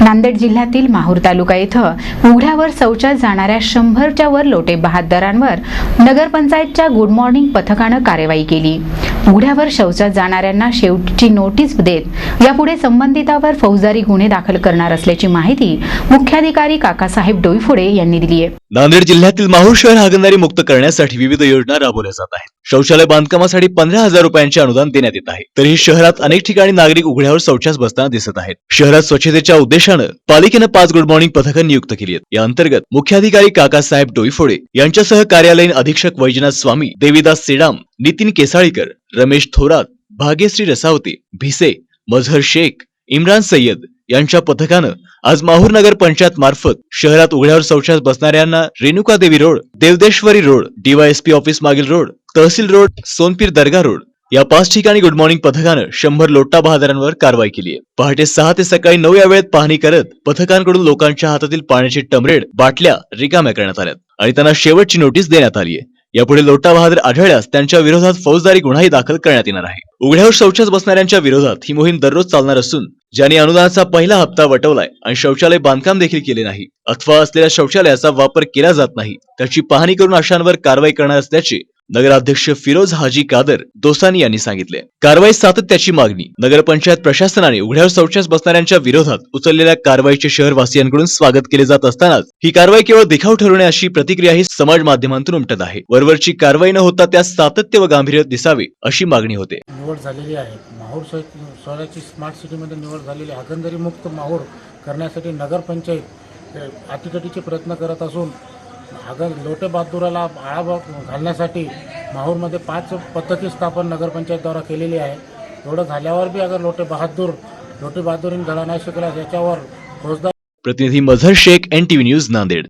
नांदेड जिल्ह्यातील माहूर तालुका इथं उघड्यावर शौचास जाणाऱ्या शंभरच्या वर लोटे बहादरांवर नगरपंचायतच्या गुड मॉर्निंग पथकानं कारवाई केली. उघड्यावर शौचात जाणाऱ्यांना शेवटची नोटीस देत यापुढे संबंधितावर फौजदारी गुन्हे दाखल करणार असल्याची माहिती मुख्याधिकारी काकासाहेब डोईफोडे यांनी दिली आहे. नांदेड जिल्ह्यातील माहूर शहर हागणदारी मुक्त करण्यासाठी विविध योजना राबवल्या जात आहेत. शौचालय बांधकामासाठी पंधरा हजार रुपयांचे अनुदान देण्यात येत आहे. तरीही शहरात अनेक ठिकाणी नागरिक उघड्यावर शौचास बसताना दिसत आहेत. शहरात स्वच्छतेच्या उद्देशानं पालिकेनं पाच गुड मॉर्निंग पथकं नियुक्त केली आहेत. या अंतर्गत मुख्याधिकारी काकासाहेब डोईफोडे यांच्यासह कार्यालयीन अधीक्षक वैजनाथ स्वामी देवीदास सेडाम नितीन केसाळीकर रमेश थोरात भाग्यश्री रसावते भिसे मझहर शेख इम्रान सय्यद यांच्या पथकानं आज माहूर नगर पंचायत मार्फत शहरात उघड्यावर शौचास बसणाऱ्यांना Renuka Devi road Devdeshwari road DYSP office मागील रोड तहसील रोड सोनपीर दर्गा रोड या पाच ठिकाणी गुड मॉर्निंग पथकानं शंभर लोटा बहादरांवर कारवाई केली आहे. पहाटे सहा ते सकाळी नऊ या वेळेत पाहणी करत पथकांकडून लोकांच्या हातातील पाण्याची टमरेड बाटल्या रिकाम्या करण्यात आल्यात आणि त्यांना शेवटची नोटीस देण्यात आली आहे. यापुढे लोटा बहादर आढळल्यास त्यांच्या विरोधात फौजदारी गुन्हाही दाखल करण्यात येणार आहे. उघड्यावर शौचास बसणाऱ्यांच्या विरोधात ही मोहीम दररोज चालणार असून ज्यांनी अनुदानाचा पहिला हप्ता वटवलाय आणि शौचालय बांधकाम देखील केले नाही अथवा असलेल्या शौचालयाचा वापर केला जात नाही त्याची पाहणी करून अशांवर कारवाई करणार असल्याचे नगराध्यक्ष फिरोज हाजी कादर दोसानी यांनी सांगितले. कारवाई सातत्याची मागणी नगरपंचायत प्रशासनाने उघड्यावर शौचास बसणाऱ्यांच्या विरोधात उचललेल्या कारवाईचे शहरवासियांकडून स्वागत केले जात असतानाच ही कारवाई केवळ दिखाव ठरवणे अशी प्रतिक्रियाही समाज माध्यमांतून उमटत आहे. वरवरची कारवाई न होता त्यात सातत्य व गांभीर्य दिसावे अशी मागणी होते. निवड झालेली आहे. माहूर शहराची स्मार्ट सिटीमध्ये निवड झालेली आहे. मुक्त माहूर करण्यासाठी नगरपंचायत अ, प्रयत्न करत असून हागण लोटे बहादुराला आळा घालण्यासाठी माहूरमध्ये पाच पद्धती स्थापन नगरपंचायतद्वारा केलेली आहे. एवढं झाल्यावर बी अगर लोटे बहादूर लोटे बहादूर धडा नाही शिकला याच्यावर फौजदार प्रतिनिधी Mazhar Shaikh N TV news Nanded.